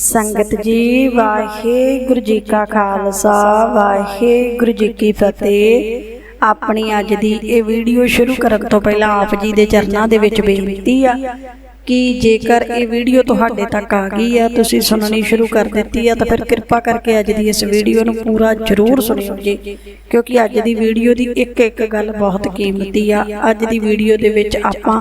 ਸੰਗਤ ਜੀ, ਵਾਹਿਗੁਰੂ ਜੀ ਕਾ ਖਾਲਸਾ, ਵਾਹਿਗੁਰੂ ਜੀ ਕੀ ਫਤਿਹ। ਆਪਣੀ ਅੱਜ ਦੀ ਇਹ ਵੀਡੀਓ ਸ਼ੁਰੂ ਕਰਨ ਤੋਂ ਪਹਿਲਾਂ ਆਪ ਜੀ ਦੇ ਚਰਨਾਂ ਦੇ ਵਿੱਚ ਬੇਨਤੀ ਆ ਕਿ ਜੇਕਰ ਇਹ ਵੀਡੀਓ ਤੁਹਾਡੇ ਤੱਕ ਆ ਗਈ ਆ, ਤੁਸੀਂ ਸੁਣਨੀ ਸ਼ੁਰੂ ਕਰ ਦਿੱਤੀ ਆ, ਤਾਂ ਫਿਰ ਕਿਰਪਾ ਕਰਕੇ ਅੱਜ ਦੀ ਇਸ ਵੀਡੀਓ ਨੂੰ ਪੂਰਾ ਜ਼ਰੂਰ ਸੁਣਿਓ ਜੀ, ਕਿਉਂਕਿ ਅੱਜ ਦੀ ਵੀਡੀਓ ਦੀ ਇੱਕ ਇੱਕ ਗੱਲ ਬਹੁਤ ਕੀਮਤੀ ਆ। ਅੱਜ ਦੀ ਵੀਡੀਓ ਦੇ ਵਿੱਚ ਆਪਾਂ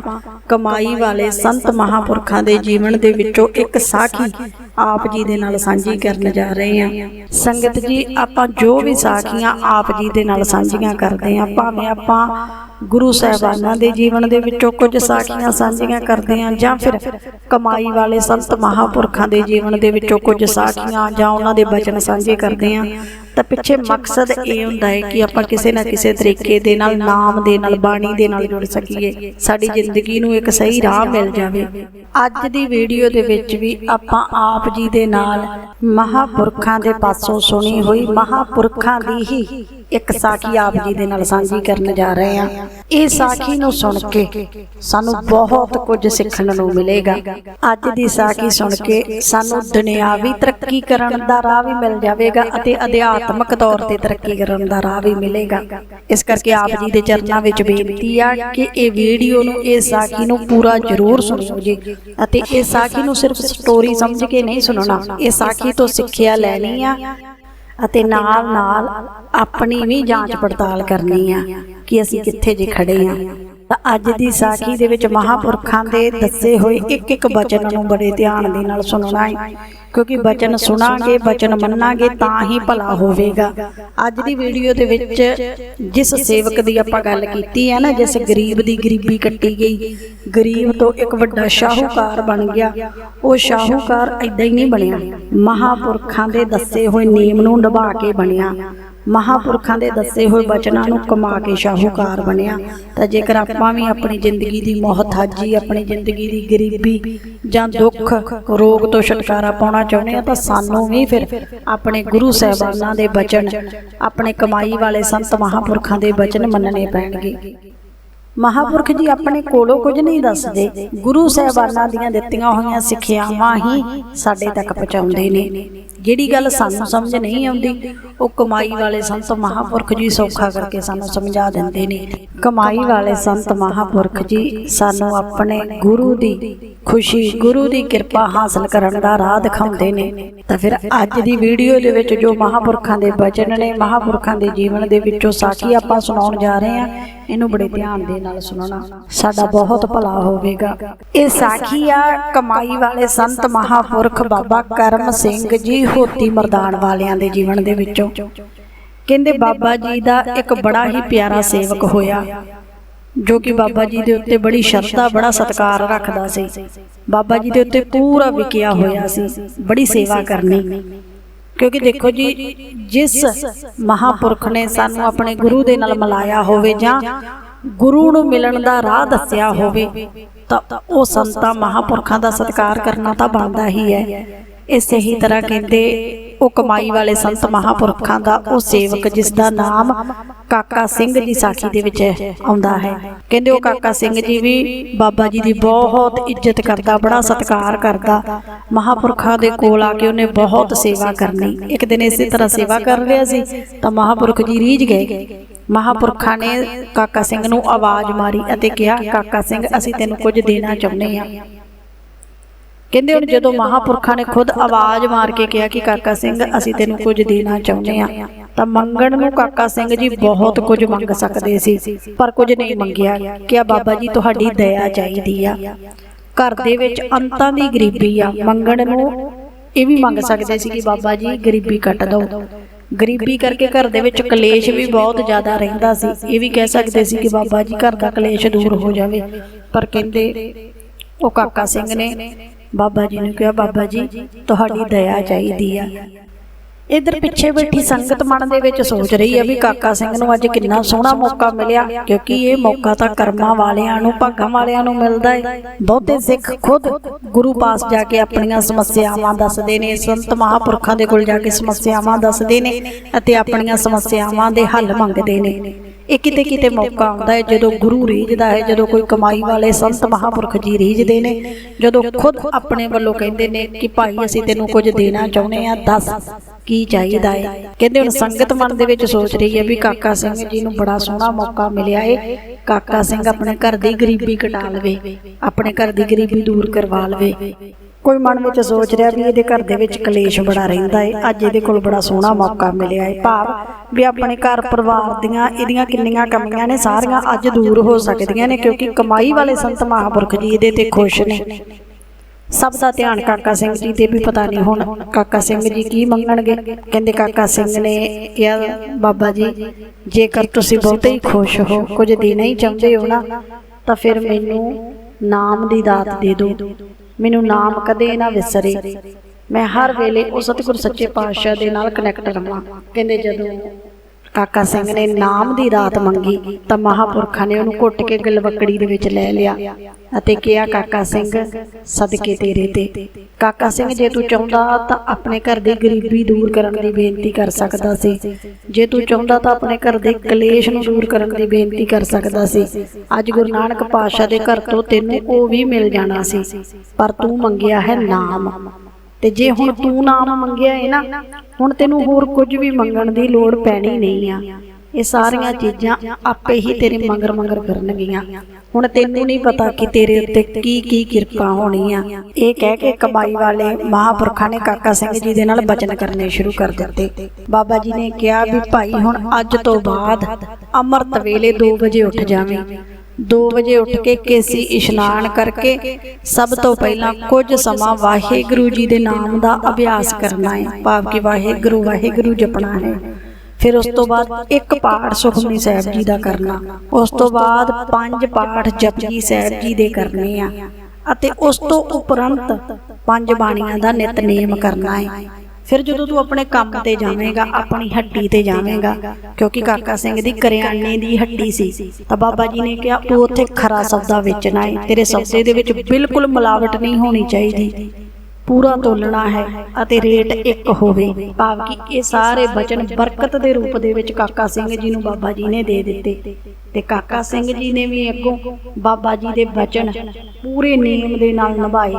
ਕਮਾਈ ਵਾਲੇ ਸੰਤ ਮਹਾਪੁਰਖਾਂ ਦੇ ਜੀਵਨ ਦੇ ਵਿੱਚੋਂ ਇੱਕ ਸਾਖੀ ਆਪ ਜੀ ਦੇ ਨਾਲ ਸਾਂਝੀ ਕਰਨ ਜਾ ਰਹੇ ਹਾਂ। ਸੰਗਤ ਜੀ, ਆਪਾਂ ਜੋ ਵੀ ਸਾਖੀਆਂ ਆਪ ਜੀ ਦੇ ਨਾਲ ਸਾਂਝੀਆਂ ਕਰਦੇ ਹਾਂ। ਭਾਵੇਂ ਆਪਾਂ ਗੁਰੂ ਸਾਹਿਬਾਨਾਂ ਦੇ ਜੀਵਨ ਦੇ ਵਿੱਚੋਂ ਕੁਝ ਸਾਖੀਆਂ ਸਾਂਝੀਆਂ ਕਰਦੇ ਹਾਂ ਜਾਂ ਫਿਰ ਕਮਾਈ ਵਾਲੇ ਸੰਤ ਮਹਾਪੁਰਖਾਂ ਦੇ ਜੀਵਨ ਦੇ ਵਿੱਚੋਂ ਕੁਝ ਸਾਖੀਆਂ ਜਾਂ ਉਹਨਾਂ ਦੇ ਬਚਨ ਸਾਂਝੇ ਕਰਦੇ ਹਾਂ। ਤਾਂ ਪਿੱਛੇ ਮਕਸਦ ਇਹ ਹੁੰਦਾ ਹੈ ਕਿ ਆਪਾਂ ਕਿਸੇ ਨਾ ਕਿਸੇ ਤਰੀਕੇ ਦੇ ਨਾਲ ਨਾਮ ਦੇ ਨਾਲ ਬਾਣੀ ਦੇ ਨਾਲ ਜੁੜ ਸਕੀਏ। ਸਾਡੀ ਜ਼ਿੰਦਗੀ ਨੂੰ ਇੱਕ ਸਹੀ ਰਾਹ ਮਿਲ ਜਾਵੇ। ਅੱਜ ਦੀ ਵੀਡੀਓ ਦੇ ਵਿੱਚ ਵੀ ਆਪਾਂ ਆਪ ਜੀ ਦੇ ਨਾਲ ਮਹਾਪੁਰਖਾਂ ਦੇ ਪਾਸੋਂ ਸੁਣੀ ਹੋਈ ਮਹਾਪੁਰਖਾਂ ਦੀ ਹੀ ਇੱਕ ਸਾਖੀ ਆਪ ਜੀ ਦੇ ਨਾਲ ਸਾਂਝੀ ਕਰਨ ਜਾ ਰਹੇ ਹਾਂ। ਇਹ ਸਾਖੀ ਨੂੰ ਸੁਣ ਕੇ ਸਾਨੂੰ ਬਹੁਤ ਕੁਝ ਸਿੱਖਣ ਨੂੰ ਮਿਲੇਗਾ। ਅੱਜ ਦੀ ਸਾਖੀ ਸੁਣ ਕੇ ਸਾਨੂੰ ਦੁਨਿਆਵੀ ਤਰੱਕੀ ਕਰਨ ਦਾ ਰਾਹ ਵੀ ਮਿਲ ਜਾਵੇਗਾ ਅਤੇ ਅਧਿਆਤਮਕ ਤੌਰ ਤੇ ਤਰੱਕੀ ਕਰਨ ਦਾ ਰਾਹ ਵੀ ਮਿਲੇਗਾ। ਇਸ ਕਰਕੇ ਆਪ ਜੀ ਦੇ ਚਰਨਾਂ ਵਿੱਚ ਬੇਨਤੀ ਆ ਕਿ ਇਹ ਵੀਡੀਓ ਨੂੰ ਇਹ ਸਾਖੀ ਨੂੰ ਪੂਰਾ ਜ਼ਰੂਰ ਸੁਣਿਓ ਜੀ ਅਤੇ ਇਹ ਸਾਖੀ ਨੂੰ ਸਿਰਫ ਸਟੋਰੀ ਸਮਝ ਕੇ ਨਹੀਂ ਸੁਣਨਾ ਇਹ ਸਾਖੀ ਤੋਂ ਸਿੱਖਿਆ ਲੈਣੀ ਆ ਅਤੇ ਨਾਲ ਨਾਲ ਆਪਣੀ ਵੀ ਜਾਂਚ ਪੜਤਾਲ ਕਰਨੀ ਆ ਕਿ ਅਸੀਂ ਕਿੱਥੇ ਜੇ ਖੜੇ ਆ। ਤਾਂ ਅੱਜ ਦੀ ਸਾਖੀ ਦੇ ਵਿੱਚ ਮਹਾਪੁਰਖਾਂ ਦੇ ਦੱਸੇ ਹੋਏ ਇੱਕ ਇੱਕ ਬਚਨ ਨੂੰ ਬੜੇ ਧਿਆਨ ਦੇ ਨਾਲ ਸੁਣਨਾ ਹੈ ਕਿਉਂਕਿ ਬਚਨ ਸੁਣਾਂਗੇ ਬਚਨ ਮੰਨਾਂਗੇ ਤਾਂ ਹੀ ਭਲਾ ਹੋਵੇਗਾ। ਅੱਜ ਦੀ ਵੀਡੀਓ ਦੇ ਵਿੱਚ ਜਿਸ ਸੇਵਕ ਦੀ ਆਪਾਂ ਗੱਲ ਕੀਤੀ ਹੈ ਨਾ ਜਿਸ ਗਰੀਬ ਦੀ ਗਰੀਬੀ ਕੱਟੀ ਗਈ। ਗਰੀਬ ਤੋਂ ਇੱਕ ਵੱਡਾ ਸ਼ਾਹੂਕਾਰ ਬਣ ਗਿਆ। ਉਹ ਸ਼ਾਹੂਕਾਰ ਐਦਾਂ ਹੀ ਨਹੀਂ ਬਣਿਆ। ਮਹਾਪੁਰਖਾਂ ਦੇ ਦੱਸੇ ਹੋਏ ਨਿਯਮ ਨੂੰ ਨਿਭਾ ਕੇ ਬਣਿਆ। ਮਹਾਪੁਰਖਾਂ ਦੇ ਦੱਸੇ ਹੋਏ ਬਚਨਾਂ ਨੂੰ ਕਮਾ ਕੇ ਸ਼ਾਹੂਕਾਰ ਬਣਿਆ। ਤਾਂ ਜੇਕਰ ਆਪਾਂ ਵੀ ਆਪਣੀ ਜ਼ਿੰਦਗੀ ਦੀ ਮੁਹਤਾਜੀ ਆਪਣੀ ਜ਼ਿੰਦਗੀ ਦੀ ਗਰੀਬੀ ਜਾਂ ਦੁੱਖ, ਰੋਗ ਤੋਂ ਛੁਟਕਾਰਾ ਪਾਉਣਾ ਚਾਹੁੰਦੇ ਆ ਤਾਂ ਸਾਨੂੰ ਵੀ ਫਿਰ ਆਪਣੇ ਗੁਰੂ ਸਾਹਿਬਾਨਾਂ ਦੇ ਬਚਨ, ਆਪਣੇ ਕਮਾਈ ਵਾਲੇ ਸੰਤ ਮਹਾਪੁਰਖਾਂ ਦੇ ਬਚਨ ਮੰਨਣੇ ਪੈਣਗੇ। ਮਹਾਪੁਰਖ ਜੀ ਆਪਣੇ ਕੋਲੋਂ ਕੁਝ ਨਹੀਂ ਦੱਸਦੇ। ਗੁਰੂ ਸਾਹਿਬਾਨਾਂ ਦੀਆਂ ਦਿੱਤੀਆਂ ਹੋਈਆਂ ਸਿੱਖਿਆਵਾਂ ਹੀ ਸਾਡੇ ਤੱਕ ਪਹੁੰਚਾਉਂਦੇ ਨੇ। ਜਿਹੜੀ ਗੱਲ ਸਾਨੂੰ ਸਮਝ ਨਹੀਂ ਆਉਂਦੀ ਉਹ ਕਮਾਈ ਵਾਲੇ ਸੰਤ ਮਹਾਪੁਰਖ ਜੀ ਸੌਖਾ ਕਰਕੇ ਸਾਨੂੰ ਸਮਝਾ ਦਿੰਦੇ ਨੇ। ਕਮਾਈ ਵਾਲੇ ਸੰਤ ਮਹਾਪੁਰਖ ਜੀ ਸਾਨੂੰ ਆਪਣੇ ਗੁਰੂ ਦੀ ਖੁਸ਼ੀ ਗੁਰੂ ਦੀ ਕਿਰਪਾ ਹਾਸਲ ਕਰਨ ਦਾ ਰਾਹ ਦਿਖਾਉਂਦੇ ਨੇ। ਤਾਂ ਫਿਰ ਅੱਜ ਦੀ ਵੀਡੀਓ ਦੇ ਵਿੱਚ ਜੋ ਮਹਾਪੁਰਖਾਂ ਦੇ ਬਚਨ ਨੇ ਮਹਾਪੁਰਖਾਂ ਦੇ ਜੀਵਨ ਦੇ ਵਿੱਚੋਂ ਸਾਖੀ ਆਪਾਂ ਸੁਣਾਉਣ ਜਾ ਰਹੇ ਹਾਂ। ਇਹਨੂੰ ਬੜੇ ਧਿਆਨ ਦੇ ਨਾਲ ਸੁਣਨਾ ਸਾਡਾ ਬਹੁਤ ਭਲਾ ਹੋਵੇਗਾ। ਇਹ ਸਾਖੀ ਆ ਕਮਾਈ ਵਾਲੇ ਸੰਤ ਮਹਾਪੁਰਖ ਬਾਬਾ ਕਰਮ ਸਿੰਘ ਜੀ ਹੋਤੀ ਮਰਦਾਨ ਵਾਲਿਆਂ ਦੇ ਜੀਵਨ ਦੇ ਵਿੱਚੋਂ। ਕਹਿੰਦੇ ਬਾਬਾ ਜੀ ਦਾ ਇੱਕ ਬੜਾ ਹੀ ਪਿਆਰਾ ਸੇਵਕ ਹੋਇਆ ਜੋ ਕਿ ਬਾਬਾ ਜੀ ਦੇ ਉੱਤੇ ਬੜੀ ਸ਼ਰਧਾ ਬੜਾ ਸਤਿਕਾਰ ਰੱਖਦਾ ਸੀ। ਬਾਬਾ ਜੀ ਦੇ ਉੱਤੇ ਪੂਰਾ ਵਿਕਿਆ ਹੋਇਆ ਸੀ। ਬੜੀ ਸੇਵਾ ਕਰਨੀ। ਕਿਉਂਕਿ ਦੇਖੋ ਜੀ ਜਿਸ ਮਹਾਪੁਰਖ ਨੇ ਸਾਨੂੰ ਆਪਣੇ ਗੁਰੂ ਦੇ ਨਾਲ ਮਿਲਾਇਆ ਹੋਵੇ ਜਾਂ ਗੁਰੂ ਨੂੰ ਮਿਲਣ ਦਾ ਰਾਹ ਦੱਸਿਆ ਹੋਵੇ ਤਾਂ ਉਹ ਸੰਤਾਂ ਮਹਾਪੁਰਖਾਂ ਦਾ ਸਤਿਕਾਰ ਕਰਨਾ ਤਾਂ ਬਣਦਾ ਹੀ ਹੈ। ਇਸੇ ਹੀ ਤਰ੍ਹਾਂ ਕਹਿੰਦੇ ਉਹ ਕਮਾਈ ਵਾਲੇ ਸੰਤ ਮਹਾਪੁਰਖਾਂ ਦਾ ਉਹ ਸੇਵਕ ਜਿਸ ਦਾ ਨਾਮ ਕਾਕਾ ਸਿੰਘ ਦੀ ਸਾਖੀ ਦੇ ਵਿੱਚ ਆਉਂਦਾ ਹੈ। ਕਹਿੰਦੇ ਉਹ ਕਾਕਾ ਸਿੰਘ ਜੀ ਵੀ ਬਾਬਾ ਜੀ ਦੀ ਬਹੁਤ ਇੱਜ਼ਤ ਕਰਦਾ ਬੜਾ ਸਤਿਕਾਰ ਕਰਦਾ। ਮਹਾਪੁਰਖਾਂ ਦੇ ਕੋਲ ਆ ਕੇ ਉਹਨੇ ਬਹੁਤ ਸੇਵਾ ਕਰਨੀ। ਇੱਕ ਦਿਨ ਇਸੇ ਤਰ੍ਹਾਂ ਸੇਵਾ ਕਰ ਰਿਹਾ ਸੀ ਤਾਂ ਮਹਾਪੁਰਖ ਜੀ ਰੀਝ ਗਏ। ਮਹਾਪੁਰਖਾਂ ਨੇ ਕਾਕਾ ਸਿੰਘ ਨੂੰ ਆਵਾਜ਼ ਮਾਰੀ ਅਤੇ ਕਿਹਾ ਕਾਕਾ ਸਿੰਘ ਅਸੀਂ ਤੈਨੂੰ ਕੁਝ ਦੇਣਾ ਚਾਹੁੰਦੇ ਹਾਂ। ਕਹਿੰਦੇ ਹੁਣ ਜਦੋਂ ਮਹਾਪੁਰਖਾਂ ਨੇ ਖੁਦ ਆਵਾਜ਼ ਮਾਰ ਕੇ ਕਿਹਾ ਕਿ ਕਾਕਾ ਸਿੰਘ ਅਸੀਂ ਤੈਨੂੰ ਕੁਝ ਦੇਣਾ ਚਾਹੁੰਦੇ ਆ ਤਾਂ ਮੰਗਣ ਨੂੰ ਕਾਕਾ ਸਿੰਘ ਜੀ ਬਹੁਤ ਕੁਝ ਮੰਗ ਸਕਦੇ ਸੀ। ਪਰ ਕੁਝ ਨਹੀਂ ਮੰਗਿਆ ਕਿ ਬਾਬਾ ਜੀ ਤੁਹਾਡੀ ਦਇਆ ਚਾਹੀਦੀ ਆ। ਘਰ ਦੇ ਵਿੱਚ ਅੰਤਾਂ ਦੀ ਗਰੀਬੀ ਆ ਮੰਗਣ ਨੂੰ ਇਹ ਵੀ ਮੰਗ ਸਕਦੇ ਸੀ ਕਿ ਬਾਬਾ ਜੀ ਗਰੀਬੀ ਕੱਟ ਦਿਓ ਗਰੀਬੀ ਕਰਕੇ ਘਰ ਦੇ ਵਿੱਚ ਕਲੇਸ਼ ਵੀ ਬਹੁਤ ਜ਼ਿਆਦਾ ਰਹਿੰਦਾ ਸੀ। ਇਹ ਵੀ ਕਹਿ ਸਕਦੇ ਸੀ ਕਿ ਬਾਬਾ ਜੀ ਘਰ ਦਾ ਕਲੇਸ਼ ਦੂਰ ਹੋ ਜਾਵੇ ਪਰ ਕਹਿੰਦੇ ਉਹ ਕਾਕਾ ਸਿੰਘ ਨੇ ਬਾਬਾ ਜੀ ਨੂੰ ਕਿਹਾ, ਬਾਬਾ ਜੀ, ਤੁਹਾਡੀ ਦਇਆ ਚਾਹੀਦੀ ਆ। ਇਧਰ ਪਿੱਛੇ ਬੈਠੀ ਸੰਗਤ ਮਨ ਦੇ ਵਿੱਚ ਸੋਚ ਰਹੀ ਆ ਵੀ ਕਾਕਾ ਸਿੰਘ ਨੂੰ ਅੱਜ ਕਿੰਨਾ ਸੋਹਣਾ ਮੌਕਾ ਮਿਲਿਆ, ਕਿਉਂਕਿ ਇਹ ਮੌਕਾ ਤਾਂ ਕਰਮਾਂ ਵਾਲਿਆਂ ਨੂੰ, ਭਾਗਾਂ ਵਾਲਿਆਂ ਨੂੰ ਮਿਲਦਾ ਹੈ ਬਹੁਤੇ ਸਿੱਖ ਖੁਦ ਗੁਰੂ ਪਾਸ ਜਾ ਕੇ ਆਪਣੀਆਂ ਸਮੱਸਿਆਵਾਂ ਦੱਸਦੇ ਨੇ, ਸੰਤ ਮਹਾਪੁਰਖਾਂ ਦੇ ਕੋਲ ਜਾ ਕੇ ਸਮੱਸਿਆਵਾਂ ਦੱਸਦੇ ਨੇ ਅਤੇ ਆਪਣੀਆਂ ਸਮੱਸਿਆਵਾਂ ਦੇ ਹੱਲ ਮੰਗਦੇ ਨੇ। ਇਹ ਕਿਤੇ ਕਿਤੇ ਮੌਕਾ ਆਉਂਦਾ ਹੈ ਜਦੋਂ ਗੁਰੂ ਰੀਝਦਾ ਹੈ ਜਦੋਂ ਕੋਈ ਕਮਾਈ ਵਾਲੇ ਸੰਤ ਮਹਾਪੁਰਖ ਜੀ ਰੀਝਦੇ ਨੇ ਜਦੋਂ ਖੁਦ ਆਪਣੇ ਵੱਲੋਂ ਕਹਿੰਦੇ ਨੇ ਕਿ ਭਾਈ ਅਸੀਂ ਤੈਨੂੰ ਕੁਝ ਦੇਣਾ ਚਾਹੁੰਦੇ ਆ ਦੱਸ ਕੀ ਚਾਹੀਦਾ ਹੈ। ਕਹਿੰਦੇ ਹੁਣ ਸੰਗਤ ਮਨ ਦੇ ਵਿੱਚ ਸੋਚ ਰਹੀ ਹੈ ਵੀ ਕਾਕਾ ਸਿੰਘ ਜੀ ਨੂੰ ਬੜਾ ਸੋਹਣਾ ਮੌਕਾ ਮਿਲਿਆ ਏ। ਕਾਕਾ ਸਿੰਘ ਆਪਣੇ ਘਰ ਦੀ ਗਰੀਬੀ ਘਟਾ ਲਵੇ ਆਪਣੇ ਘਰ ਦੀ ਗਰੀਬੀ ਦੂਰ ਕਰਵਾ ਲਵੇ। ਕੋਈ ਮਨ ਵਿੱਚ ਸੋਚ ਰਿਹਾ ਵੀ ਇਹਦੇ ਘਰ ਦੇ ਵਿੱਚ ਕਲੇਸ਼ ਬੜਾ ਰਹਿੰਦਾ ਏ, ਅੱਜ ਇਹਦੇ ਕੋਲ ਬੜਾ ਸੋਹਣਾ ਮੌਕਾ ਮਿਲਿਆ ਏ। ਭਾਵ ਵੀ ਆਪਣੇ ਘਰ ਪਰਿਵਾਰ ਦੀਆਂ ਇਹਦੀਆਂ ਕਿੰਨੀਆਂ ਕਮੀਆਂ ਨੇ, ਸਾਰੀਆਂ ਅੱਜ ਦੂਰ ਹੋ ਸਕਦੀਆਂ ਨੇ, ਕਿਉਂਕਿ ਕਮਾਈ ਵਾਲੇ ਸੰਤ ਮਹਾਂਪੁਰਖ ਜੀ ਇਹਦੇ ਤੇ ਖੁਸ਼ ਨੇ। ਸਭ ਦਾ ਧਿਆਨ ਕਾਕਾ ਸਿੰਘ ਜੀ ਤੇ ਵੀ ਪਤਾ ਨਹੀਂ ਹੁਣ ਕਾਕਾ ਸਿੰਘ ਜੀ ਕੀ ਮੰਗਣਗੇ। ਕਹਿੰਦੇ ਕਾਕਾ ਸਿੰਘ ਨੇ ਕਿਹਾ, ਬਾਬਾ ਜੀ, ਜੇਕਰ ਤੁਸੀਂ ਬਹੁਤੇ ਹੀ ਖੁਸ਼ ਹੋ, ਕੁਝ ਦੇਣਾ ਹੀ ਚਾਹੁੰਦੇ ਹੋ ਨਾ, ਤਾਂ ਫਿਰ ਮੈਨੂੰ ਨਾਮ ਦੀ ਦਾਤ ਦੇ ਦਿਓ। ਮੈਨੂੰ ਨਾਮ ਕਦੇ ਨਾ ਵਿਸਰੇ। ਮੈਂ ਹਰ ਵੇਲੇ ਉਹ ਸਤਿਗੁਰ ਸੱਚੇ ਪਾਤਸ਼ਾਹ ਦੇ ਨਾਲ ਕਨੈਕਟ ਰਹਾਂ ਕਹਿੰਦੇ ਜਦੋਂ ਕਾਕਾ ਸਿੰਘ ਨੇ ਨਾਮ ਦੀ ਦਾਤ ਮੰਗੀ ਤਾਂ ਮਹਾਪੁਰਖਾਂ ਨੇ ਉਹਨੂੰ ਘੁੱਟ ਕੇ ਗਲਵਕੜੀ ਦੇ ਵਿੱਚ ਲੈ ਲਿਆ ਅਤੇ ਕਿਹਾ ਕਾਕਾ ਸਿੰਘ ਸਦਕੇ ਤੇਰੇ ਤੇ। ਕਾਕਾ ਸਿੰਘ ਜੇ ਤੂੰ ਚਾਹੁੰਦਾ ਤਾਂ ਆਪਣੇ ਘਰ ਦੀ ਗਰੀਬੀ ਦੂਰ ਕਰਨ ਦੀ ਬੇਨਤੀ ਕਰ ਸਕਦਾ ਸੀ। ਜੇ ਤੂੰ ਚਾਹੁੰਦਾ ਤਾਂ ਆਪਣੇ ਘਰ ਦੇ ਕਲੇਸ਼ ਨੂੰ ਦੂਰ ਕਰਨ ਦੀ ਬੇਨਤੀ ਕਰ ਸਕਦਾ ਸੀ। ਅੱਜ ਗੁਰੂ ਨਾਨਕ ਪਾਤਸ਼ਾਹ ਦੇ ਘਰ ਤੋਂ ਤੈਨੂੰ ਉਹ ਵੀ ਮਿਲ ਜਾਣਾ ਸੀ। ਪਰ ਤੂੰ ਮੰਗਿਆ ਹੈ ਨਾਮ। ਤੇ ਜੇ ਹੁਣ ਤੂੰ ਨਾਮ ਮੰਗਿਆ ਹੈ ਨਾ ਹੁਣ ਤੈਨੂੰ ਹੋਰ ਕੁਝ ਵੀ ਮੰਗਣ ਦੀ ਲੋੜ ਪੈਣੀ ਨਹੀਂ ਆ। ਇਹ ਸਾਰੀਆਂ ਚੀਜ਼ਾਂ ਆਪੇ ਹੀ ਤੇਰੇ ਮਗਰ ਮਗਰ ਕਰਨਗੀਆਂ। ਹੁਣ ਤੈਨੂੰ ਨਹੀਂ ਪਤਾ ਕਿ ਤੇਰੇ ਉੱਤੇ ਕੀ ਕੀ ਕਿਰਪਾ ਹੋਣੀ ਆ। ਇਹ ਕਹਿ ਕੇ ਕਮਾਈ ਵਾਲੇ ਮਹਾਪੁਰਖਾਂ ਨੇ ਕਾਕਾ ਸਿੰਘ ਜੀ ਦੇ ਨਾਲ ਬਚਨ ਕਰਨੇ ਸ਼ੁਰੂ ਕਰ ਦਿੱਤੇ। ਬਾਬਾ ਜੀ ਨੇ ਕਿਹਾ ਵੀ ਭਾਈ ਹੁਣ ਅੱਜ ਤੋਂ ਬਾਅਦ ਅੰਮ੍ਰਿਤ ਵੇਲੇ 2 ਵਜੇ ਉੱਠ ਜਾਵੇਂ। 2 ਵਜੇ ਉੱਠ ਕੇ ਕੇਸੀ ਇਸ਼ਨਾਨ ਕਰਕੇ ਸਭ ਤੋਂ ਪਹਿਲਾਂ ਕੁਝ ਸਮਾਂ ਵਾਹਿਗੁਰੂ ਜੀ ਦੇ ਨਾਮ ਦਾ ਅਭਿਆਸ ਕਰਨਾ ਹੈ। ਭਾਵ ਕਿ ਵਾਹਿਗੁਰੂ ਵਾਹਿਗੁਰੂ ਜਪਣਾ ਹੈ। ਫਿਰ ਉਸ ਤੋਂ ਬਾਅਦ ਇੱਕ ਪਾਠ ਸੁਖਮਨੀ ਸਾਹਿਬ ਜੀ ਦਾ ਕਰਨਾ। ਉਸ ਤੋਂ ਬਾਅਦ ਪੰਜ ਪਾਠ ਜਪਜੀ ਸਾਹਿਬ ਜੀ ਦੇ ਕਰਨੇ ਆ। ਅਤੇ ਉਸ ਤੋਂ ਉਪਰੰਤ ਪੰਜ ਬਾਣੀਆਂ ਦਾ ਨਿਤਨੇਮ ਕਰਨਾ ਹੈ। ਫਿਰ ਜਦੋਂ ਤੂੰ ਆਪਣੇ ਕੰਮ ਤੇ ਜਾਵੇਂਗਾ, ਆਪਣੀ ਹੱਡੀ ਤੇ ਜਾਵੇਂਗਾ, ਕਿਉਂਕਿ ਕਾਕਾ ਸਿੰਘ ਦੀ ਕਰਿਆਨੇ ਦੀ ਹੱਡੀ ਸੀ, ਤਾਂ ਬਾਬਾ ਜੀ ਨੇ ਕਿਹਾ, ਤੂੰ ਉੱਥੇ ਖਰਾ ਸੌਦਾ ਵੇਚਣਾ ਹੈ ਤੇਰੇ ਸੌਦੇ ਦੇ ਵਿੱਚ ਬਿਲਕੁਲ ਮਿਲਾਵਟ ਨਹੀਂ ਹੋਣੀ ਚਾਹੀਦੀ। ਪੂਰਾ ਤੋਲਣਾ ਹੈ ਅਤੇ ਰੇਟ ਇੱਕ ਹੋਵੇ, ਭਾਵ ਕਿ ਇਹ ਸਾਰੇ ਬਚਨ ਬਰਕਤ ਦੇ ਰੂਪ ਦੇ ਵਿੱਚ ਕਾਕਾ ਸਿੰਘ ਜੀ ਨੂੰ ਬਾਬਾ ਜੀ ਨੇ ਦੇ ਦਿੱਤੇ। ਤੇ ਕਾਕਾ ਸਿੰਘ ਜੀ ਨੇ ਵੀ ਅੱਗੋਂ ਬਾਬਾ ਜੀ ਦੇ ਬਚਨ ਪੂਰੇ ਨਿਯਮ ਦੇ ਨਾਲ ਨਿਭਾਏ।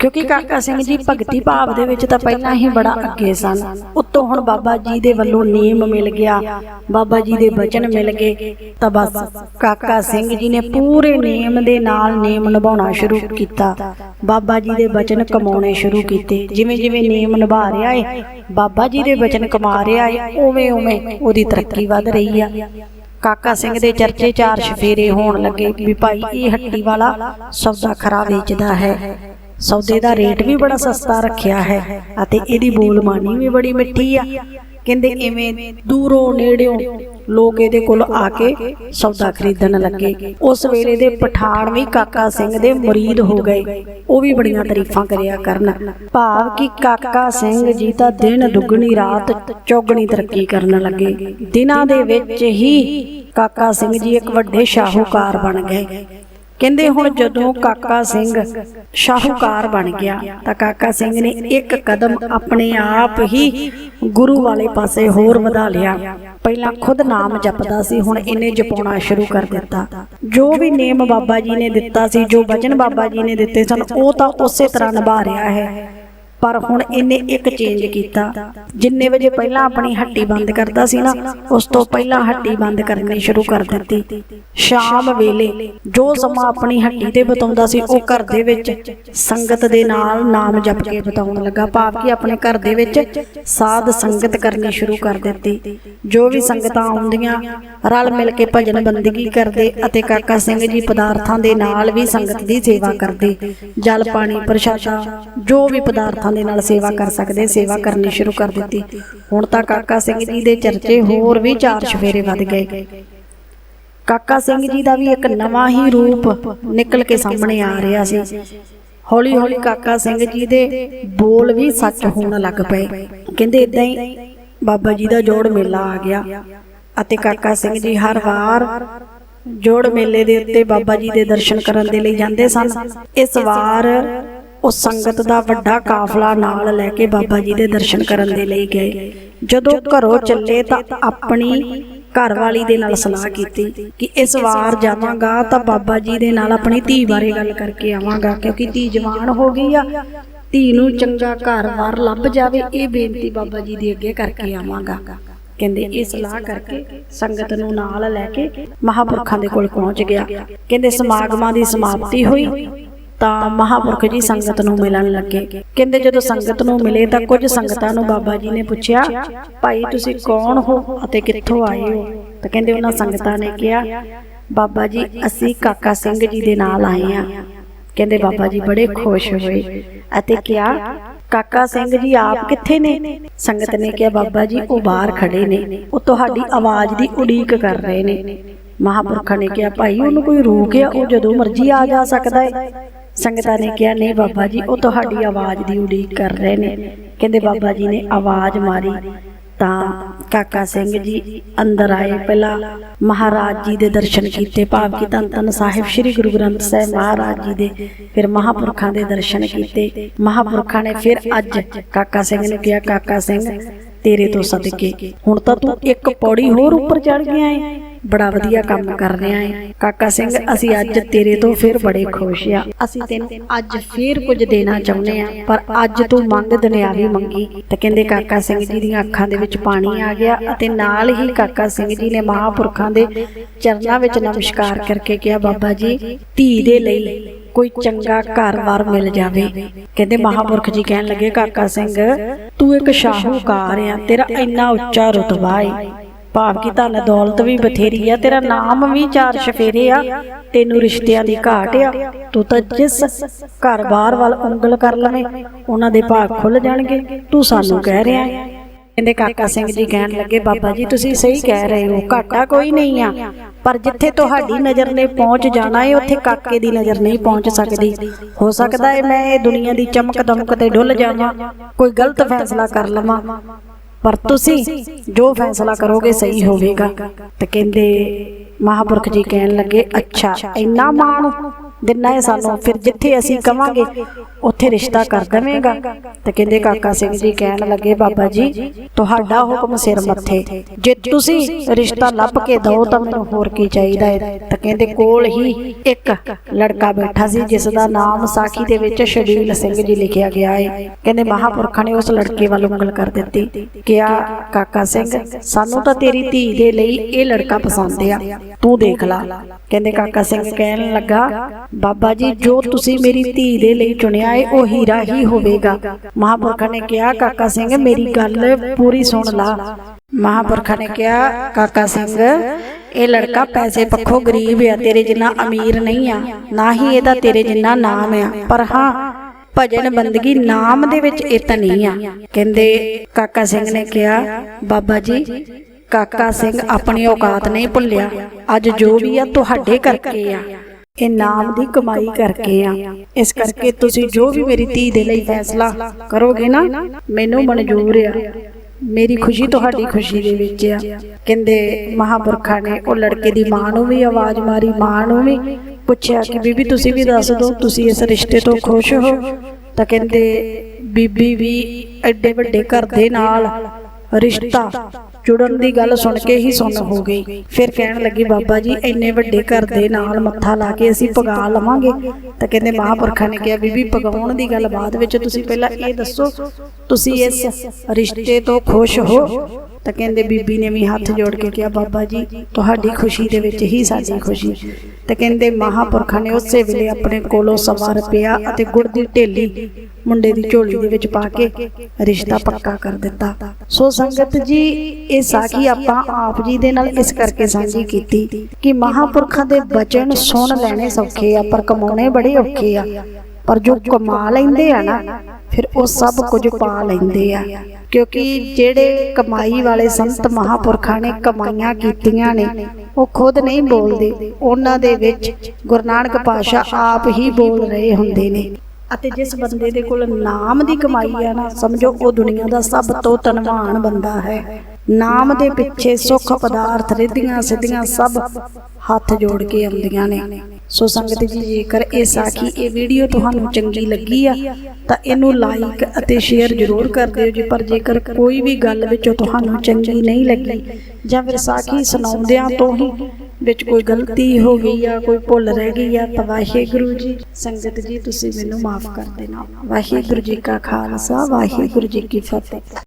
ਕਿਉਂਕਿ ਕਾਕਾ ਸਿੰਘ ਜੀ ਭਗਤੀ ਭਾਵ ਦੇ ਵਿੱਚ ਤਾਂ ਪਹਿਲਾਂ ਹੀ ਬੜਾ ਅੱਗੇ ਸਨ। ਉੱਤੋਂ ਹੁਣ ਬਾਬਾ ਜੀ ਦੇ ਵੱਲੋਂ ਨੇਮ ਮਿਲ ਗਿਆ। ਬਾਬਾ ਜੀ ਦੇ ਬਚਨ ਮਿਲ ਗਏ। ਤਾਂ ਬਸ ਕਾਕਾ ਸਿੰਘ ਜੀ ਨੇ ਪੂਰੇ ਨੇਮ ਦੇ ਨਾਲ ਨੇਮ ਨਿਭਾਉਣਾ ਸ਼ੁਰੂ ਕੀਤਾ। ਬਾਬਾ ਜੀ ਦੇ ਬਚਨ ਕਮਾਉਣੇ ਸ਼ੁਰੂ ਕੀਤੇ। ਜਿਵੇਂ ਜਿਵੇਂ ਨੇਮ ਨਿਭਾ ਰਿਹਾ ਏ ਬਾਬਾ ਜੀ ਦੇ ਬਚਨ ਕਮਾ ਰਿਹਾ ਏ ਉਵੇਂ ਉਵੇਂ ਉਹਦੀ ਤਰੱਕੀ ਵੱਧ ਰਹੀ ਆ। ਕਾਕਾ ਸਿੰਘ ਦੇ ਚਰਚੇ ਚਾਰ ਸ਼ਫੇਰੇ ਹੋਣ ਲੱਗੇ ਵੀ ਭਾਈ ਇਹ ਹੱਟੀ ਵਾਲਾ ਸੌਦਾ ਖਰਾ ਵੇਚਦਾ ਹੈ ਸੌਦੇ ਦਾ ਰੇਟ ਵੀ ਬੜਾ ਸਸਤਾ ਰੱਖਿਆ ਹੈ ਅਤੇ ਇਹਦੀ ਬੋਲਬਾਣੀ ਵੀ ਬੜੀ ਮਿੱਠੀ ਆ। ਕਹਿੰਦੇ ਇਵੇਂ ਦੂਰੋਂ ਨੇੜਿਓਂ ਲੋਕ ਇਹਦੇ ਕੋਲ ਆ ਕੇ ਸੌਦਾ ਖਰੀਦਣ ਲੱਗੇ। ਉਸ ਵੇਲੇ ਦੇ ਪਠਾਨ ਵੀ ਕਾਕਾ ਸਿੰਘ ਦੇ ਮੁਰੀਦ ਹੋ ਗਏ। ਉਹ ਵੀ ਬੜੀਆਂ ਤਾਰੀਫਾਂ ਕਰਿਆ ਕਰਨ। ਭਾਵ ਕਿ ਕਾਕਾ ਸਿੰਘ ਜੀ ਤਾਂ ਦਿਨ ਦੁੱਗਣੀ ਰਾਤ ਚੌਗਣੀ ਤਰੱਕੀ ਕਰਨ ਲੱਗੇ। ਦਿਨਾਂ ਦੇ ਵਿੱਚ ਹੀ ਕਾਕਾ ਸਿੰਘ ਜੀ ਇੱਕ ਵੱਡੇ ਸ਼ਾਹੂਕਾਰ ਬਣ ਗਏ। ਕਹਿੰਦੇ ਹੁਣ ਜਦੋਂ ਕਾਕਾ ਸਿੰਘ ਸ਼ਾਹੂਕਾਰ ਬਣ ਗਿਆ ਤਾਂ ਕਾਕਾ ਸਿੰਘ ਨੇ ਇੱਕ ਕਦਮ ਆਪਣੇ ਆਪ ਹੀ ਗੁਰੂ ਵਾਲੇ ਪਾਸੇ ਹੋਰ ਵਧਾ ਲਿਆ। ਪਹਿਲਾਂ ਖੁਦ ਨਾਮ ਜਪਦਾ ਸੀ ਹੁਣ ਇਹਨੇ ਜਪਾਉਣਾ ਸ਼ੁਰੂ ਕਰ ਦਿੱਤਾ। ਜੋ ਵੀ ਨੇਮ ਬਾਬਾ ਜੀ ਨੇ ਦਿੱਤਾ ਸੀ ਜੋ ਵਚਨ ਬਾਬਾ ਜੀ ਨੇ ਦਿੱਤੇ ਸਨ ਉਹ ਤਾਂ ਉਸੇ ਤਰ੍ਹਾਂ ਨਿਭਾ ਰਿਹਾ ਹੈ। ਪਰ ਹੁਣ ਇਹਨੇ ਇੱਕ ਚੇਂਜ ਕੀਤਾ। ਜਿੰਨੇ ਵਜੇ ਪਹਿਲਾਂ ਆਪਣੀ ਹੱਟੀ ਬੰਦ ਕਰਦਾ ਸੀ ਨਾ, ਉਸ ਤੋਂ ਪਹਿਲਾਂ ਹੱਟੀ ਬੰਦ ਕਰਨੀ ਸ਼ੁਰੂ ਕਰ ਦਿੱਤੀ। ਸ਼ਾਮ ਵੇਲੇ ਜੋ ਸਮਾਂ ਆਪਣੀ ਹੱਟੀ ਤੇ ਬਤਾਉਂਦਾ ਸੀ, ਉਹ ਘਰ ਦੇ ਵਿੱਚ ਸੰਗਤ ਦੇ ਨਾਲ ਨਾਮ ਜਪ ਕੇ ਬਤਾਉਣ ਲੱਗਾ। ਭਾਵ ਕਿ ਆਪਣੇ ਘਰ ਦੇ ਵਿੱਚ ਸਾਧ ਸੰਗਤ ਕਰਨੀ ਸ਼ੁਰੂ ਕਰ ਦਿੱਤੀ। ਜੋ ਵੀ ਸੰਗਤਾਂ ਆਉਂਦੀਆਂ, ਰਲ ਮਿਲ ਕੇ ਭਜਨ ਬੰਦਗੀ ਕਰਦੇ ਅਤੇ ਕਾਕਾ ਸਿੰਘ ਜੀ ਪਦਾਰਥਾਂ ਦੇ ਨਾਲ ਵੀ ਸੰਗਤ ਦੀ ਸੇਵਾ ਕਰਦੇ। ਜਲ ਪਾਣੀ, ਪ੍ਰਸ਼ਾਦਾ, ਜੋ ਵੀ ਪਦਾਰਥਾਂ ਦੇ ਨਾਲ ਸੇਵਾ ਕਰ ਸਕਦੇ, ਸੇਵਾ ਕਰਨੀ ਸ਼ੁਰੂ ਕਰ ਦਿੱਤੀ। ਹੁਣ ਤਾਂ ਕਾਕਾ ਸਿੰਘ ਜੀ ਦੇ ਚਰਚੇ ਹੋਰ ਵੀ ਚਾਰ ਸ਼ਫੇਰੇ ਵੱਧ ਗਏ। ਕਾਕਾ ਸਿੰਘ ਜੀ ਦਾ ਵੀ ਇੱਕ ਨਵਾਂ ਹੀ ਰੂਪ ਨਿਕਲ ਕੇ ਸਾਹਮਣੇ ਆ ਰਿਹਾ ਸੀ। ਹੌਲੀ ਹੌਲੀ ਕਾਕਾ ਸਿੰਘ ਜੀ ਦੇ ਬੋਲ ਵੀ ਸੱਚ ਹੋਣ ਲੱਗ ਪਏ। ਕਹਿੰਦੇ ਇਦਾਂ ਹੀ ਬਾਬਾ ਜੀ ਦਾ ਜੋੜ ਮੇਲਾ ਆ ਗਿਆ ਅਤੇ ਕਾਕਾ ਸਿੰਘ ਜੀ ਹਰ ਵਾਰ ਜੋੜ ਮੇਲੇ ਦੇ ਉੱਤੇ ਬਾਬਾ ਜੀ ਦੇ ਦਰਸ਼ਨ ਕਰਨ ਦੇ ਲਈ ਜਾਂਦੇ ਸਨ। ਇਸ ਵਾਰ ਉਹ ਸੰਗਤ ਦਾ ਵੱਡਾ ਕਾਫਲਾ ਨਾਲ ਲੈ ਕੇ ਬਾਬਾ ਜੀ ਦੇ ਦਰਸ਼ਨ ਕਰਨ ਦੇ ਲਈ ਗਏ। ਜਦੋਂ ਘਰੋਂ ਚੱਲੇ ਤਾਂ ਆਪਣੀ ਘਰ ਵਾਲੀ ਦੇ ਨਾਲ ਸਲਾਹ ਕੀਤੀ ਕਿ ਇਸ ਵਾਰ ਜਾਵਾਂਗਾ ਤਾਂ ਬਾਬਾ ਜੀ ਦੇ ਨਾਲ ਆਪਣੀ ਧੀ ਬਾਰੇ ਗੱਲ ਕਰਕੇ ਆਵਾਂਗਾ, ਕਿਉਂਕਿ ਧੀ ਜਵਾਨ ਹੋ ਗਈ ਆ। ਧੀ ਨੂੰ ਚੰਗਾ ਘਰ-ਬਾਰ ਲੱਭ ਜਾਵੇ, ਇਹ ਬੇਨਤੀ ਬਾਬਾ ਜੀ ਦੇ ਅੱਗੇ ਕਰਕੇ ਆਵਾਂਗਾ। ਕਹਿੰਦੇ ਇਹ ਸਲਾਹ ਕਰਕੇ ਸੰਗਤ ਨੂੰ ਨਾਲ ਲੈ ਕੇ ਮਹਾਪੁਰਖਾਂ ਦੇ ਕੋਲ ਪਹੁੰਚ ਗਿਆ। ਕਹਿੰਦੇ ਸਮਾਗਮਾਂ ਦੀ ਸਮਾਪਤੀ ਹੋਈ। ਤਾਂ ਮਹਾਪੁਰਖ ਜੀ ਸੰਗਤ ਨੂੰ ਮਿਲਣ ਲੱਗੇ। ਕਹਿੰਦੇ ਜਦੋਂ ਸੰਗਤ ਨੂੰ ਮਿਲੇ ਤਾਂ ਕੁਝ ਸੰਗਤਾਂ ਨੂੰ ਬਾਬਾ ਜੀ ਨੇ ਪੁੱਛਿਆ, ਭਾਈ, ਤੁਸੀਂ ਕੌਣ ਹੋ ਅਤੇ ਕਿੱਥੋਂ ਆਏ ਹੋ? ਤਾਂ ਕਹਿੰਦੇ ਉਹਨਾਂ ਸੰਗਤਾਂ ਨੇ ਕਿਹਾ, ਬਾਬਾ ਜੀ, ਅਸੀਂ ਕਾਕਾ ਸਿੰਘ ਜੀ ਦੇ ਨਾਲ ਆਏ ਆ ਕਹਿੰਦੇ ਬਾਬਾ ਜੀ ਬੜੇ ਖੁਸ਼ ਹੋਏ ਅਤੇ ਕਿਹਾ, ਕਾਕਾ ਸਿੰਘ ਜੀ ਆਪ ਕਿੱਥੇ ਨੇ? ਸੰਗਤ ਨੇ ਕਿਹਾ, ਬਾਬਾ ਜੀ, ਉਹ ਬਾਹਰ ਖੜੇ ਨੇ। ਉਹ ਤੁਹਾਡੀ ਆਵਾਜ਼ ਦੀ ਉਡੀਕ ਕਰ ਰਹੇ ਨੇ। ਮਹਾਪੁਰਖਾਂ ਨੇ ਕਿਹਾ, ਭਾਈ, ਉਹਨੂੰ ਕੋਈ ਰੋਕਿਆ ਉਹ ਜਦੋਂ ਮਰਜ਼ੀ ਆ ਜਾ ਸਕਦਾ ਹੈ ਸੰਗਤਾਂ ਨੇ ਕਿਹਾ, ਨਹੀਂ ਬਾਬਾ ਜੀ, ਉਹ ਤੁਹਾਡੀ ਆਵਾਜ਼ ਦੀ ਉਡੀਕ ਕਰ ਰਹੇ ਨੇ। ਕਹਿੰਦੇ ਬਾਬਾ ਜੀ ਨੇ ਆਵਾਜ਼ ਮਾਰੀ। ਤਾਂ ਕਾਕਾ ਸਿੰਘ ਜੀ ਅੰਦਰ ਆਏ। ਪਹਿਲਾਂ ਮਹਾਰਾਜ ਜੀ ਦੇ ਦਰਸ਼ਨ ਕੀਤੇ। ਭਾਵ ਕਿ ਧੰਨ ਧੰਨ ਸਾਹਿਬ ਸ੍ਰੀ ਗੁਰੂ ਗ੍ਰੰਥ ਸਾਹਿਬ ਮਹਾਰਾਜ ਜੀ ਦੇ ਫਿਰ ਮਹਾਪੁਰਖਾਂ ਦੇ ਦਰਸ਼ਨ ਕੀਤੇ। ਮਹਾਪੁਰਖਾਂ ਨੇ ਫਿਰ ਅੱਜ ਕਾਕਾ ਸਿੰਘ ਨੂੰ ਕਿਹਾ, ਕਾਕਾ ਸਿੰਘ ਤੇਰੇ ਤੋਂ ਸਦਕੇ। ਹੁਣ ਤਾਂ ਤੂੰ ਇੱਕ ਪੌੜੀ ਹੋਰ ਉੱਪਰ ਚੜ ਗਿਆ ਏ। ਬੜਾ ਵਧੀਆ ਕੰਮ ਕਰ ਰਿਹਾ ਏ। ਕਾਕਾ ਸਿੰਘ, ਅਸੀਂ ਅੱਜ ਤੇਰੇ ਤੋਂ ਫਿਰ ਬੜੇ ਖੁਸ਼ ਆ। ਅਸੀਂ ਤੈਨੂੰ ਅੱਜ ਫਿਰ ਕੁਝ ਦੇਣਾ ਚਾਹੁੰਦੇ ਆ, ਪਰ ਅੱਜ ਤੂੰ ਮੰਗ ਦੁਨਿਆਵੀ ਮੰਗੀ। ਤੇ ਕਹਿੰਦੇ ਕਾਕਾ ਸਿੰਘ ਜੀ ਦੀਆਂ ਅੱਖਾਂ ਦੇ ਵਿੱਚ ਪਾਣੀ ਆ ਗਿਆ ਅਤੇ ਨਾਲ ਹੀ ਕਾਕਾ ਸਿੰਘ ਜੀ ਨੇ ਮਹਾਪੁਰਖਾਂ ਦੇ ਚਰਨਾਂ ਵਿੱਚ ਨਮਸਕਾਰ ਕਰਕੇ ਕਿਹਾ, ਬਾਬਾ ਜੀ, ਧੀ ਦੇ ਲਈ ਕੋਈ ਚੰਗਾ ਘਰ-ਬਾਰ ਮਿਲ ਜਾਵੇ। ਕਹਿੰਦੇ ਮਹਾਪੁਰਖ ਜੀ ਕਹਿਣ ਲੱਗੇ ਕਾਕਾ ਸਿੰਘ ਤੂੰ ਇੱਕ ਸ਼ਾਹੂਕਾਰ ਆ ਤੇਰਾ ਇੰਨਾ ਉੱਚਾ ਰੁਤਬਾ ਏ। ਭਾਵ ਕਿ ਧਨ ਦੌਲਤ ਵੀ ਬਥੇਰੀ ਆ ਤੇਰਾ ਨਾਮ ਵੀ ਚਾਰ ਸ਼ਫੇਰੇ ਆ ਤੈਨੂੰ ਰਿਸ਼ਤਿਆਂ ਦੀ ਘਾਟ ਆ। ਤੂੰ ਤਾਂ ਜਿਸ ਘਰ-ਬਾਰ ਵੱਲ ਉਂਗਲ ਕਰ ਲਵੇਂ ਉਹਨਾਂ ਦੇ ਭਾਗ ਖੁੱਲ ਜਾਣਗੇ। ਤੂੰ ਸਾਨੂੰ ਕਹਿ ਰਿਹਾ ਏ ਕਹਿੰਦੇ ਕਾਕਾ ਸਿੰਘ ਜੀ ਕਹਿਣ ਲੱਗੇ ਬਾਬਾ ਜੀ ਤੁਸੀਂ ਸਹੀ ਕਹਿ ਰਹੇ ਹੋ ਘਾਟਾ ਕੋਈ ਨਹੀਂ ਆ। ਪਰ ਜਿੱਥੇ ਤੁਹਾਡੀ ਨਜ਼ਰ ਨੇ ਪਹੁੰਚ ਜਾਣਾ ਹੈ ਉੱਥੇ ਕਾਕੇ ਦੀ ਨਜ਼ਰ ਨਹੀਂ ਪਹੁੰਚ ਸਕਦੀ। ਹੋ ਸਕਦਾ ਹੈ ਮੈਂ ਇਹ ਦੁਨੀਆ ਦੀ ਚਮਕ ਦਮਕ ਤੇ ਡੁੱਲ ਜਾਵਾਂ ਕੋਈ ਗਲਤ ਫੈਸਲਾ ਕਰ ਲਵਾਂ। ਪਰ ਤੁਸੀਂ ਜੋ ਫੈਸਲਾ ਕਰੋਗੇ ਸਹੀ ਹੋਵੇਗਾ। ਤੇ ਕਹਿੰਦੇ ਮਹਾਪੁਰਖ ਜੀ ਕਹਿਣ ਲੱਗੇ ਅੱਛਾ ਇੰਨਾ ਮਾਣ ਦਿਨਾ ਹੈ ਸਾਨੂੰ, ਫਿਰ ਜਿੱਥੇ ਅਸੀਂ ਕਵਾਂਗੇ, ਉੱਥੇ ਰਿਸ਼ਤਾ ਕਰ ਦੇਵੇਂਗਾ। ਤੇ ਕਹਿੰਦੇ ਕਾਕਾ ਸਿੰਘ ਜੀ ਕਹਿਣ ਲੱਗੇ, ਬਾਬਾ ਜੀ, ਤੁਹਾਡਾ ਹੁਕਮ ਸਿਰ ਮੱਥੇ। ਜੇ ਤੁਸੀਂ ਰਿਸ਼ਤਾ ਲੱਭ ਕੇ ਦਿਓ ਤਾਂ ਮੈਨੂੰ ਹੋਰ ਕੀ ਚਾਹੀਦਾ ਹੈ ਤਾਂ ਕਹਿੰਦੇ, ਕੋਲ ਹੀ ਇੱਕ ਲੜਕਾ ਬੈਠਾ ਸੀ, ਜਿਸ ਦਾ ਨਾਮ ਸਾਖੀ ਦੇ ਵਿੱਚ ਸ਼ਬੀਲ ਸਿੰਘ ਜੀ ਲਿਖਿਆ ਗਿਆ ਹੈ ਕਹਿੰਦੇ, ਮਹਾਪੁਰਖਾਂ ਨੇ ਉਸ ਲੜਕੇ ਵੱਲ ਉਂਗਲ ਕਰ ਦਿੱਤੀ। ਕਿਹਾ, ਕਾਕਾ ਸਿੰਘ, ਸਾਨੂੰ ਤਾਂ ਤੇਰੀ ਧੀ ਦੇ ਲਈ ਇਹ ਲੜਕਾ ਪਸੰਦ ਆ। ਤੂੰ ਦੇਖ ਲੈ। ਕਹਿੰਦੇ, ਕਾਕਾ ਸਿੰਘ ਕਹਿਣ ਲੱਗਾ ਬਾਬਾ ਜੀ ਜੋ ਤੁਸੀਂ ਮੇਰੀ ਧੀ ਦੇ ਲਈ ਚੁਣਿਆ ਏ ਉਹ ਹੀਰਾ ਹੀ ਹੋਵੇਗਾ। ਮਹਾਪੁਰਖਾਂ ਨੇ ਕਿਹਾ ਕਾਕਾ ਸਿੰਘ ਮੇਰੀ ਗੱਲ ਪੂਰੀ ਸੁਣ ਲਾ। ਮਹਾਪੁਰਖਾਂ ਨੇ ਕਿਹਾ ਕਾਕਾ ਸਿੰਘ ਇਹ ਲੜਕਾ ਪੈਸੇ ਪੱਖੋਂ ਗਰੀਬ ਆ ਤੇਰੇ ਜਿੰਨਾ ਅਮੀਰ ਨਹੀਂ ਆ ਨਾ ਹੀ ਇਹਦਾ ਤੇਰੇ ਜਿੰਨਾ ਨਾਮ ਆ। ਪਰ ਹਾਂ ਭਜਨ ਬੰਦਗੀ ਨਾਮ ਦੇ ਵਿੱਚ ਇਹ ਨਹੀਂ ਆ। ਕਹਿੰਦੇ ਕਾਕਾ ਸਿੰਘ ਨੇ ਕਿਹਾ ਬਾਬਾ ਜੀ ਕਾਕਾ ਸਿੰਘ ਆਪਣੀ ਔਕਾਤ ਨਹੀਂ ਭੁੱਲਿਆ। ਅੱਜ ਜੋ ਵੀ ਆ ਤੁਹਾਡੇ ਕਰਕੇ ਆ। ਇਹ ਨਾਮ ਦੀ ਕਮਾਈ ਕਰਕੇ ਆ। ਇਸ ਕਰਕੇ ਤੁਸੀਂ ਜੋ ਵੀ ਮੇਰੀ ਧੀ ਦੇ ਲਈ ਫੈਸਲਾ ਕਰੋਗੇ ਨਾ, ਮੈਨੂੰ ਮਨਜ਼ੂਰ ਆ। ਮੇਰੀ ਖੁਸ਼ੀ ਤੁਹਾਡੀ ਖੁਸ਼ੀ ਦੇ ਵਿੱਚ ਆ। ਕਹਿੰਦੇ ਮਹਾਪੁਰਖਾਂ ਨੇ ਉਹ ਲੜਕੇ ਦੀ ਮਾਂ ਨੂੰ ਵੀ ਆਵਾਜ਼ ਮਾਰੀ, ਮਾਂ ਨੂੰ ਵੀ ਪੁੱਛਿਆ ਕਿ ਬੀਬੀ ਤੁਸੀਂ ਵੀ ਦੱਸ ਦਿਓ, ਤੁਸੀਂ ਇਸ ਰਿਸ਼ਤੇ ਤੋਂ ਖੁਸ਼ ਹੋ? ਤਾਂ ਕਹਿੰਦੇ ਬੀਬੀ ਵੀ ਐਡੇ ਵੱਡੇ ਘਰ ਦੇ ਨਾਲ ਰਿਸ਼ਤਾ ਜੁੜਨ ਦੀ ਗੱਲ ਸੁਣ ਕੇ ਹੀ ਸੁਣ ਹੋ ਗਈ। ਫਿਰ ਕਹਿਣ ਲੱਗੀ, ਬਾਬਾ ਜੀ, ਇੰਨੇ ਵੱਡੇ ਘਰ ਦੇ ਨਾਲ ਮੱਥਾ ਲਾ ਕੇ ਅਸੀਂ ਪਗਾ ਲਵਾਂਗੇ। ਤਾਂ ਕਹਿੰਦੇ, ਮਹਾਪੁਰਖਾਂ ਨੇ ਕਿਹਾ, ਬੀਬੀ ਪਗਾਉਣ ਦੀ ਗੱਲ ਬਾਅਦ ਵਿੱਚ ਤੁਸੀਂ ਪਹਿਲਾਂ ਇਹ ਦੱਸੋ, ਤੁਸੀਂ ਇਸ ਰਿਸ਼ਤੇ ਤੋਂ ਖੁਸ਼ ਹੋ? ਤਾਂ ਕਹਿੰਦੇ ਬੀਬੀ ਨੇ ਵੀ ਹੱਥ ਜੋੜ ਕੇ ਕਿਹਾ, ਬਾਬਾ ਜੀ, ਤੁਹਾਡੀ ਖੁਸ਼ੀ ਦੇ ਵਿੱਚ ਹੀ ਸਾਡੀ ਖੁਸ਼ੀ। ਤੇ ਕਹਿੰਦੇ ਮਹਾਪੁਰਖਾਂ ਨੇ ਉਸੇ ਵੇਲੇ ਆਪਣੇ ਕੋਲੋਂ ਸਵਾ ਰੁਪਇਆ ਅਤੇ ਗੁੜ ਦੀ ਢੇਲੀ ਮੁੰਡੇ ਦੀ ਝੋਲੀ ਦੇ ਵਿੱਚ ਪਾ ਕੇ ਰਿਸ਼ਤਾ ਪੱਕਾ ਕਰ ਦਿੱਤਾ। ਸੋ ਸੰਗਤ ਜੀ, ਇਹ ਸਾਖੀ ਆਪਾਂ ਆਪ ਜੀ ਦੇ ਨਾਲ ਇਸ ਕਰਕੇ ਸਾਂਝੀ ਕੀਤੀ ਕਿ ਮਹਾਪੁਰਖਾਂ ਦੇ ਬਚਨ ਸੁਣ ਲੈਣੇ ਸੌਖੇ ਆ, ਪਰ ਕਮਾਉਣੇ ਬੜੇ ਔਖੇ ਆ। ਪਰ ਜੋ ਕਮਾ ਲੈਂਦੇ ਆ ਨਾ, ਫਿਰ ਉਹ ਸਭ ਕੁਝ ਪਾ ਲੈਂਦੇ ਆ। ਕਿਉਂਕਿ ਜਿਹੜੇ ਕਮਾਈ ਵਾਲੇ ਸੰਤ ਮਹਾਪੁਰਖਾਂ ਨੇ ਕਮਾਈਆਂ ਕੀਤੀਆਂ ਨੇ ਉਹ ਖੁਦ ਨਹੀਂ ਬੋਲਦੇ। ਉਹਨਾਂ ਦੇ ਵਿੱਚ ਗੁਰੂ ਨਾਨਕ ਪਾਸ਼ਾ ਆਪ ਹੀ ਬੋਲ ਰਹੇ ਹੁੰਦੇ ਨੇ। ਅਤੇ ਜਿਸ ਬੰਦੇ ਦੇ ਕੋਲ ਨਾਮ ਦੀ ਕਮਾਈ ਆ ਨਾ ਸਮਝੋ ਉਹ ਦੁਨੀਆ ਦਾ ਸਭ ਤੋਂ ਧਨਵਾਨ ਬੰਦਾ ਹੈ। ਨਾਮ ਦੇ ਪਿੱਛੇ ਸੁੱਖ ਪਦਾਰਥ ਰਿੱਧੀਆਂ ਸਿੱਧੀਆਂ ਸਭ। ਹੱਥ ਜੋੜ ਕੇ ਆਉਂਦੀਆਂ ਨੇ। ਸੋ ਸੰਗਤ ਜੀ, ਜੇਕਰ ਇਹ ਸਾਖੀ, ਇਹ ਵੀਡੀਓ ਤੁਹਾਨੂੰ ਚੰਗੀ ਲੱਗੀ ਆ, ਤਾਂ ਇਹਨੂੰ ਲਾਈਕ ਅਤੇ ਸ਼ੇਅਰ ਜ਼ਰੂਰ ਕਰ ਦਿਓ ਜੀ। ਪਰ ਜੇਕਰ ਕੋਈ ਵੀ ਗੱਲ ਵਿੱਚੋਂ ਤੁਹਾਨੂੰ ਚੰਗੀ ਨਹੀਂ ਲੱਗੀ ਜਾਂ ਫਿਰ ਸਾਖੀ ਸੁਣਾਉਂਦਿਆਂ ਤੋਂ ਹੀ ਵਿੱਚ ਕੋਈ ਗਲਤੀ ਹੋ ਗਈ ਆ ਕੋਈ ਭੁੱਲ ਰਹਿ ਗਈ ਆ, ਤਾਂ ਵਾਹਿਗੁਰੂ ਜੀ, ਸੰਗਤ ਜੀ, ਤੁਸੀਂ ਮੈਨੂੰ ਮਾਫ ਕਰ ਦੇਣਾ। ਵਾਹਿਗੁਰੂ ਜੀ ਕਾ ਖਾਲਸਾ, ਵਾਹਿਗੁਰੂ ਜੀ ਕੀ ਫਤਿਹ।